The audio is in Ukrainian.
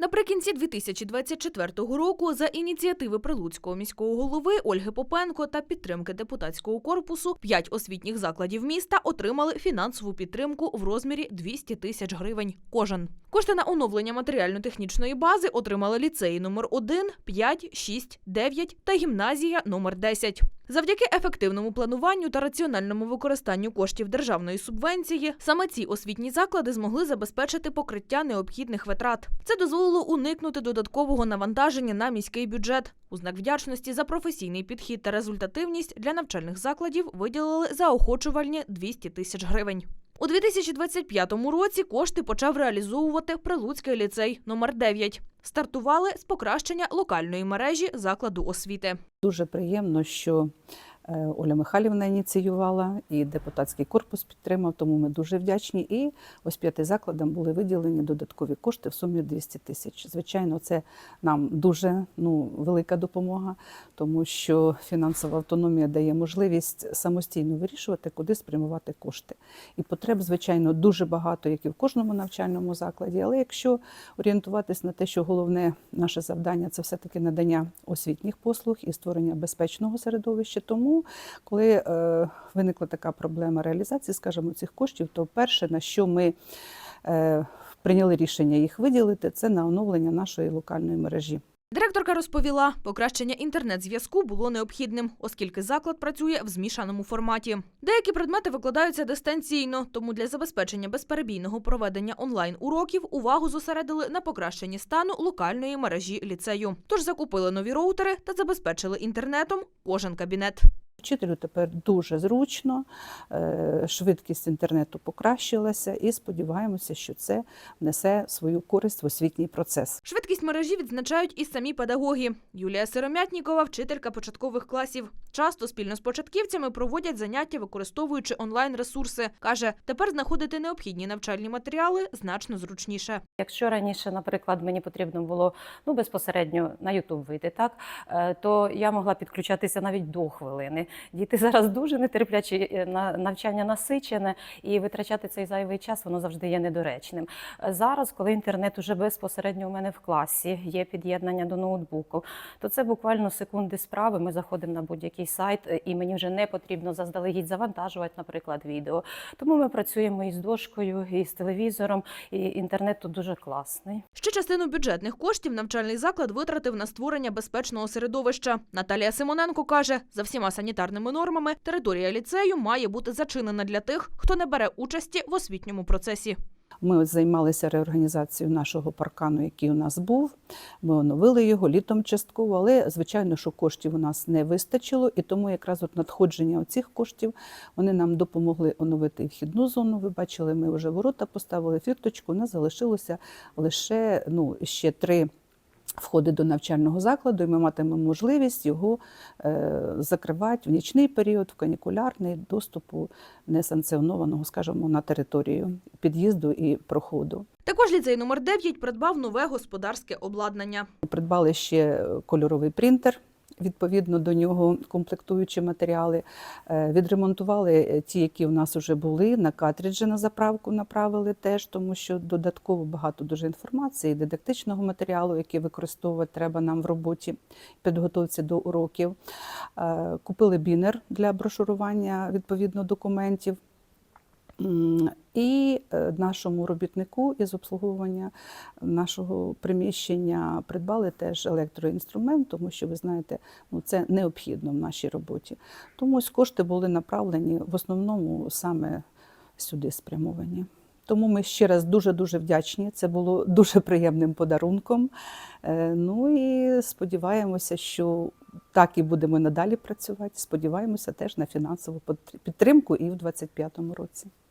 Наприкінці 2024 року за ініціативи Прилуцького міського голови Ольги Попенко та підтримки депутатського корпусу п'ять освітніх закладів міста отримали фінансову підтримку в розмірі 200 тисяч гривень кожен. Кошти на оновлення матеріально-технічної бази отримали ліцеї номер 1, 5, 6, 9 та гімназія номер 10. Завдяки ефективному плануванню та раціональному використанню коштів державної субвенції, саме ці освітні заклади змогли забезпечити покриття необхідних витрат. Це дозволило уникнути додаткового навантаження на міський бюджет. У знак вдячності за професійний підхід та результативність для навчальних закладів виділили заохочувальні 200 тисяч гривень. У 2025 році кошти почав реалізовувати Прилуцький ліцей номер 9 Стартували з покращення локальної мережі закладу освіти. Дуже приємно, що Оля Михайлівна ініціювала і депутатський корпус підтримав, тому ми дуже вдячні. І ось п'яти закладам були виділені додаткові кошти в сумі 200 тисяч. Звичайно, це нам дуже ну, велика допомога, тому що фінансова автономія дає можливість самостійно вирішувати, куди спрямувати кошти. І потреб, звичайно, дуже багато, як і в кожному навчальному закладі. Але якщо орієнтуватись на те, що головне наше завдання це все-таки надання освітніх послуг і створення безпечного середовища. Тому, коли е, виникла така проблема реалізації, скажімо, цих коштів, то перше, на що ми е, прийняли рішення їх виділити, це на оновлення нашої локальної мережі. Директорка розповіла, покращення інтернет-зв'язку було необхідним, оскільки заклад працює в змішаному форматі. Деякі предмети викладаються дистанційно, тому для забезпечення безперебійного проведення онлайн-уроків увагу зосередили на покращенні стану локальної мережі ліцею. Тож закупили нові роутери та забезпечили інтернетом кожен кабінет. Вчителю тепер дуже зручно, е, швидкість інтернету покращилася, і сподіваємося, що це внесе свою користь в освітній процес. Швидкість мережі відзначають і самі педагоги. Юлія Сиромятнікова, вчителька початкових класів. Часто спільно з початківцями проводять заняття, використовуючи онлайн-ресурси. Каже, тепер знаходити необхідні навчальні матеріали значно зручніше. Якщо раніше, наприклад, мені потрібно було ну безпосередньо на YouTube вийти, так е, то я могла підключатися навіть до хвилини. Діти зараз дуже нетерплячі е, на навчання насичене, і витрачати цей зайвий час воно завжди є недоречним. Зараз, коли інтернет уже безпосередньо у мене в класі, є під'єднання до ноутбуку, то це буквально секунди справи. Ми заходимо на будь-який сайт, е, і мені вже не потрібно заздалегідь завантажувати, наприклад, відео. Тому ми працюємо і з дошкою, і з телевізором, і інтернет тут дуже класний. Ще частину бюджетних коштів навчальний заклад витратив на створення безпечного середовища. Наталія Симоненко каже, за всіма санітарними нормами територія ліцею має бути зачинена для тих, хто не бере участі в освітньому процесі. Ми займалися реорганізацією нашого паркану, який у нас був. Ми оновили його літом частково, але звичайно, що коштів у нас не вистачило, і тому якраз от надходження цих коштів вони нам допомогли оновити вхідну зону. Ви бачили, ми вже ворота поставили фірточку. У нас залишилося лише ну ще три. Входи до навчального закладу, і ми матимемо можливість його е, закривати в нічний період, в канікулярний доступу несанкціонованого, скажімо, на територію під'їзду і проходу. Також ліцей номер 9 придбав нове господарське обладнання. Придбали ще кольоровий принтер. Відповідно до нього комплектуючі матеріали Е, відремонтували ті, які у нас вже були. На картриджі на заправку направили теж, тому що додатково багато дуже інформації, дидактичного матеріалу, який використовувати треба нам в роботі, підготовці до уроків. Е, Купили бінер для брошурування відповідно документів. І е, нашому робітнику із обслуговування нашого приміщення придбали теж електроінструмент, тому що ви знаєте, ну це необхідно в нашій роботі. Тому ось кошти були направлені в основному саме сюди спрямовані. Тому ми ще раз дуже дуже вдячні. Це було дуже приємним подарунком. Е, Ну і сподіваємося, що так і будемо надалі працювати. Сподіваємося теж на фінансову підтримку і в 2025 році.